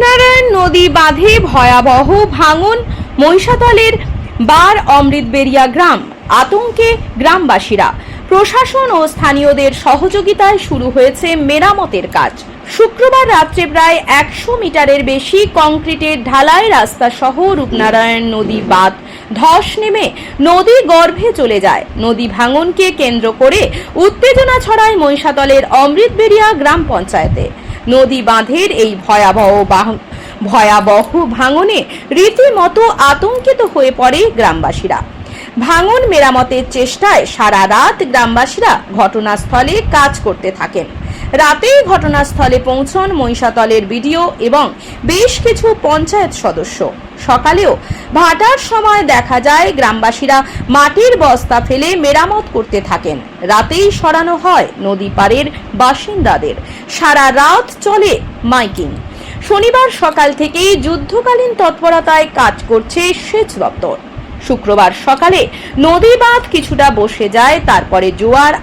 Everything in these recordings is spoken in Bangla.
রূপনারায়ণ নদী বাঁধে ভয়াবহ ভাঙন মহিষাতলের বার অমৃতবেরিয়া গ্রাম, আতঙ্কে গ্রামবাসীরা। প্রশাসন ও স্থানীয়দের সহযোগিতায় শুরু হয়েছে মেরামতের কাজ। শুক্রবার রাত্রে প্রায় একশো মিটারের বেশি কংক্রিটের ঢালাই রাস্তা সহ রূপনারায়ণ নদী বাঁধ ধস নেমে নদী গর্ভে চলে যায়। নদী ভাঙনকে কেন্দ্র করে উত্তেজনা ছড়ায় মহিষাদলের অমৃতবেরিয়া গ্রাম পঞ্চায়েতে। নদী বাঁধের এই ভয়াবহ বাহ- ভয়াবহ ভাঙনে রীতিমতো আতঙ্কিত হয়ে পড়ে গ্রামবাসীরা। ভাঙন মেরামতের চেষ্টায় সারা রাত গ্রামবাসীরা ঘটনাস্থলে কাজ করতে থাকেন। রাতেই ঘটনাস্থলে পৌঁছন মহিষাতলের বিডিও এবং বেশ কিছু পঞ্চায়েত সদস্য। সকালেও ভাটার সময় দেখা যায় গ্রামবাসীরা মাটির বস্তা ফেলে মেরামত করতে থাকেন। রাতেই সরানো হয় নদী পাড়ের বাসিন্দাদের। সারা রাত চলে মাইকিং। শনিবার সকাল থেকেই যুদ্ধকালীন তৎপরতায় কাজ করছে সেচ দপ্তর। শুক্রবার সকালে নদী বাঁধ কিছুটা বসে যায়, তারপরে জোয়ার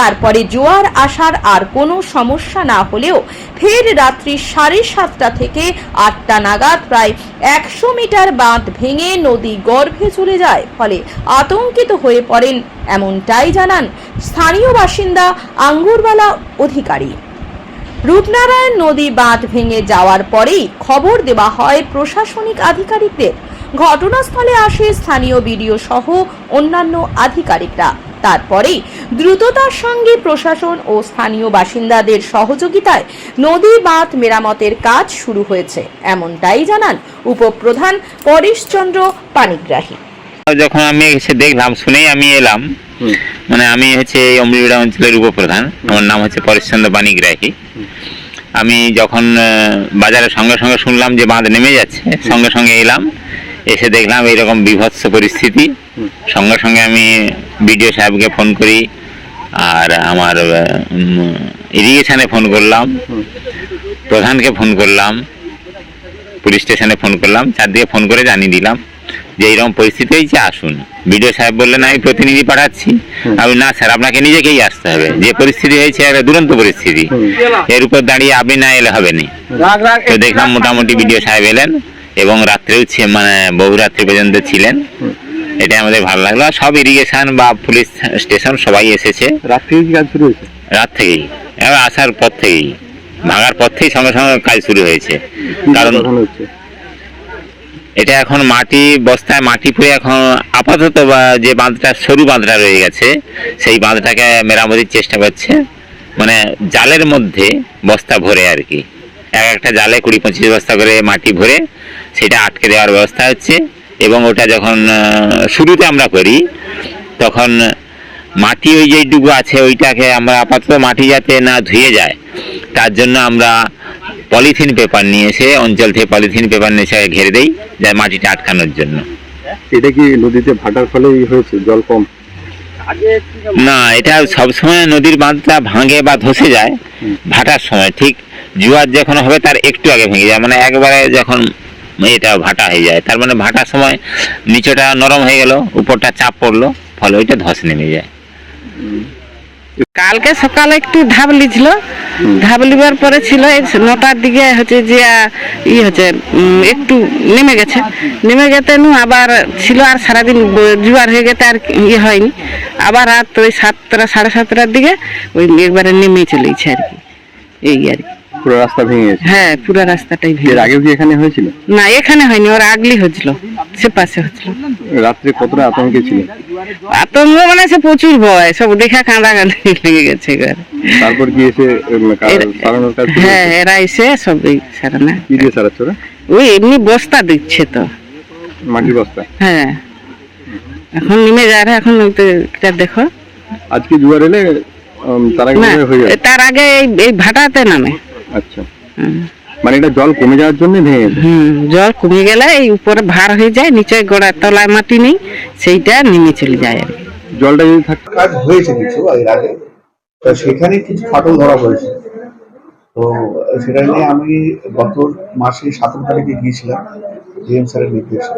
তারপরে জোয়ার আসার আর কোনো সমস্যা না হলেও ফের রাত্রি সাড়ে সাতটা থেকে আটটা নাগাদ প্রায় একশো মিটার বাঁধ ভেঙে নদী গর্ভে চলে যায়, ফলে আতঙ্কিত হয়ে পড়েন এমনটাই জানান স্থানীয় বাসিন্দা আঙ্গুরবালা অধিকারী। রূপনারায়ণ নদী বাঁধ ভেঙে যাওয়ার পরেই খবর দেওয়া হয় প্রশাসনিক আধিকারিকদের। ঘটনাস্থলে আসে স্থানীয় বিডিও সহ অন্যান্য আধিকারিকরা। তারপরেই দ্রুততার সঙ্গে প্রশাসন ও স্থানীয় বাসিন্দাদের সহযোগিতায় নদী বাঁধ মেরামতের কাজ শুরু হয়েছে। এমনটাই জানান উপপ্রধান পরেশচন্দ্র পানিগ্রাহী। যখন আমি এসে দেখলাম শুনেই আমি এলাম। মানে আমি হচ্ছে এই অমৃতবিড়া অঞ্চলের উপপ্রধান। আমার নাম হচ্ছে পরেশচন্দ্র বাণীগ্রাহী আমি যখন বাজারের সঙ্গে সঙ্গে শুনলাম যে বাঁধ নেমে যাচ্ছে সঙ্গে সঙ্গে এলাম। এসে দেখলাম এইরকম বিভৎস পরিস্থিতি। সঙ্গে সঙ্গে আমি বিডিও সাহেবকে ফোন করি আর আমার ইরিগেশনে ফোন করলাম। প্রধানকে ফোন করলাম। পুলিশ স্টেশনে ফোন করলাম। চারদিকে ফোন করে জানিয়ে দিলাম যে এইরকম পরিস্থিতি হয়েছে আসুন। বিডিও সাহেব বললেন আমি প্রতিনিধি পাঠাচ্ছি। আমি না স্যার আপনাকে নিজেকেই আসতে হবে। যে পরিস্থিতি হয়েছে একটা দুরন্ত পরিস্থিতি। এর উপর দাঁড়িয়ে আপনি না এলে হবে না। তো দেখলাম মোটামুটি বিডিও সাহেব এলেন। এবং রাত্রেও মানে বহু রাত্রি পর্যন্ত ছিলেন। এটা আমাদের ভালো লাগল। আর সব ইরিগেশন বা পুলিশ স্টেশন সবাই এসেছে। রাত থেকে কাজ শুরু হয়েছে? রাত থেকেই। এবার আসার পর থেকেই। ভাঙার পর থেকেই সঙ্গে সঙ্গে কাজ শুরু হয়েছে। কারণ এটা এখন মাটি বস্তায় মাটি পুড়ে এখন আপাতত বা যে বাঁধটা সরু বাঁধটা রয়ে গেছে সেই বাঁধটাকে মেরামতির চেষ্টা করছে। মানে জালের মধ্যে বস্তা ভরে আর কি। এক একটা জালে কুড়ি পঁচিশ বস্তা করে মাটি ভরে সেটা আটকে দেওয়ার ব্যবস্থা হচ্ছে। এবং ওটা যখন শুরুতে আমরা করি তখন মাটি ওই যেইটুকু আছে ওইটাকে আমরা আপাতত মাটি যাতে না ধুয়ে যায় তার জন্য আমরা পলিথিন পেপার নিয়ে এসে অঞ্চল থেকে পলিথিন পেপার নিয়ে এসে ঘেরে দেই যা মাটিটা আটকানোর জন্য। এটা কি নদীতে ভাটার ফলেই হয়েছে জল কম? না এটা সবসময় নদীর বাঁধটা ভাঙে বা ধসে যায় ভাটার সময় ঠিক জোয়ার যখন হবে তার একটু আগে ভেঙে যায় মানে একবারে যখন এটা ভাটা হয়ে যায়, তার মানে ভাটার সময় নিচেটা নরম হয়ে গেল, উপরটা চাপ পড়ল, ফলে ওইটা ধস নেমে যায়। কালকে সকালে একটু ঢাবলি ছিল ঢাবলিবার পরে ছিল নটার দিকে হচ্ছে যে, ই হচ্ছে একটু নেমে গেছে। নেমে গেতে নু আবার ছিল আর সারাদিন জোয়ার হয়ে গেতে আর ইয়ে হয়নি। আবার রাত ওই সাতটা, সাড়ে সাতটার দিকে ওই একবারে নেমে চলেছে আর কি, এই আর কি। পুরো রাস্তা ভেঙে গেছে? হ্যাঁ পুরো রাস্তাটাই এর ভেঙে আগেও কি এখানে হয়েছিল? না এখানে হয়নি ওর আগলি হচ্ছিল সে পাশে হচ্ছিল রাত্রে কতটা আতঙ্কে ছিল? আতঙ্ক মানে সে প্রচুর ভয় সব দেখা কাঁদা কাঁদা লেগে গেছে এবার। তারপর কি এসে এর- সারানোর কাজ হ্যাঁ এরা এসে সব সারানা। কি দিয়ে সারাচ্ছ ওই এমনি বস্তা দিচ্ছে তো। মাটির বস্তা? হ্যাঁ। এখন নেমে যা রে, এখন ওই তো দেখো। আজকে জোয়ার এলে তার আগে হয়ে তার আগে এই- এই ভাটাতে নামে। আচ্ছা। মানে এটা জল কমে যাওয়ার জন্য ভেঙে হুম জল কমে গেলে এই উপরে ভার হয়ে যায় নিচে গোড়া তলায় মাটি নেই সেইটা নেমে চলে যায় আর জলটা যদি কাজ হয়েছে কিছু এর আগে। তো সেখানে কিছু ফাটল ধরা পড়েছে। তো সেটা নিয়ে আমি গত মাসে সতেরো তারিখে গিয়েছিলাম ডিএম স্যারের নির্দেশে।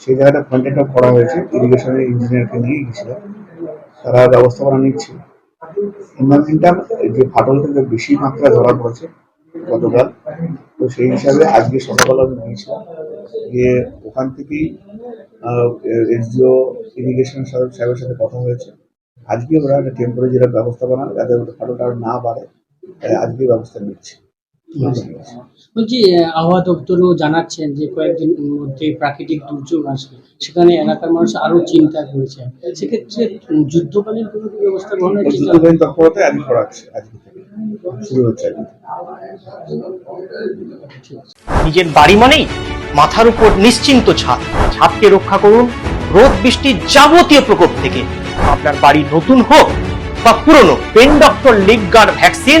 সেই জায়গাটা কন্ট্যাক্ট করা হয়েছে ইরিগেশনের ইঞ্জিনিয়ারকে নিয়ে গিয়েছিলাম। তারা ব্যবস্থাপনা নিচ্ছে। ইন দ্য যে ফাটলটা যে বেশি মাত্রা ধরা পড়েছে গতকাল, তো সেই হিসাবে আজকে সকাল আমি নিয়েছিলাম। গিয়ে ওখান থেকেই এসডিও, ইরিগেশন সাহেবের সাথে কথা হয়েছে। আজকে ওরা একটা টেম্পারেচারের ব্যবস্থা বানান যাতে ফাটলটা আর না বাড়ে আজকে ব্যবস্থা নিচ্ছে। বলছি আবহাওয়া দপ্তরও জানাচ্ছেন যে কয়েকদিন মধ্যে প্রাকৃতিক দুর্যোগ আসবে। সেখানে এলাকার মানুষ আরও চিন্তা করেছে। সেক্ষেত্রে যুদ্ধকালীন কোনো ব্যবস্থা গ্রহণের যুদ্ধকালীন তৎপরতা আজকে করাচ্ছে শুরু হচ্ছে নিজের বাড়ি মানেই মাথার উপর নিশ্চিন্ত ছাদ। ছাদকে রক্ষা করুন রোদ বৃষ্টির যাবতীয় প্রকোপ থেকে। আপনার বাড়ি নতুন হোক বা পুরনো pen doctor league guard vaccine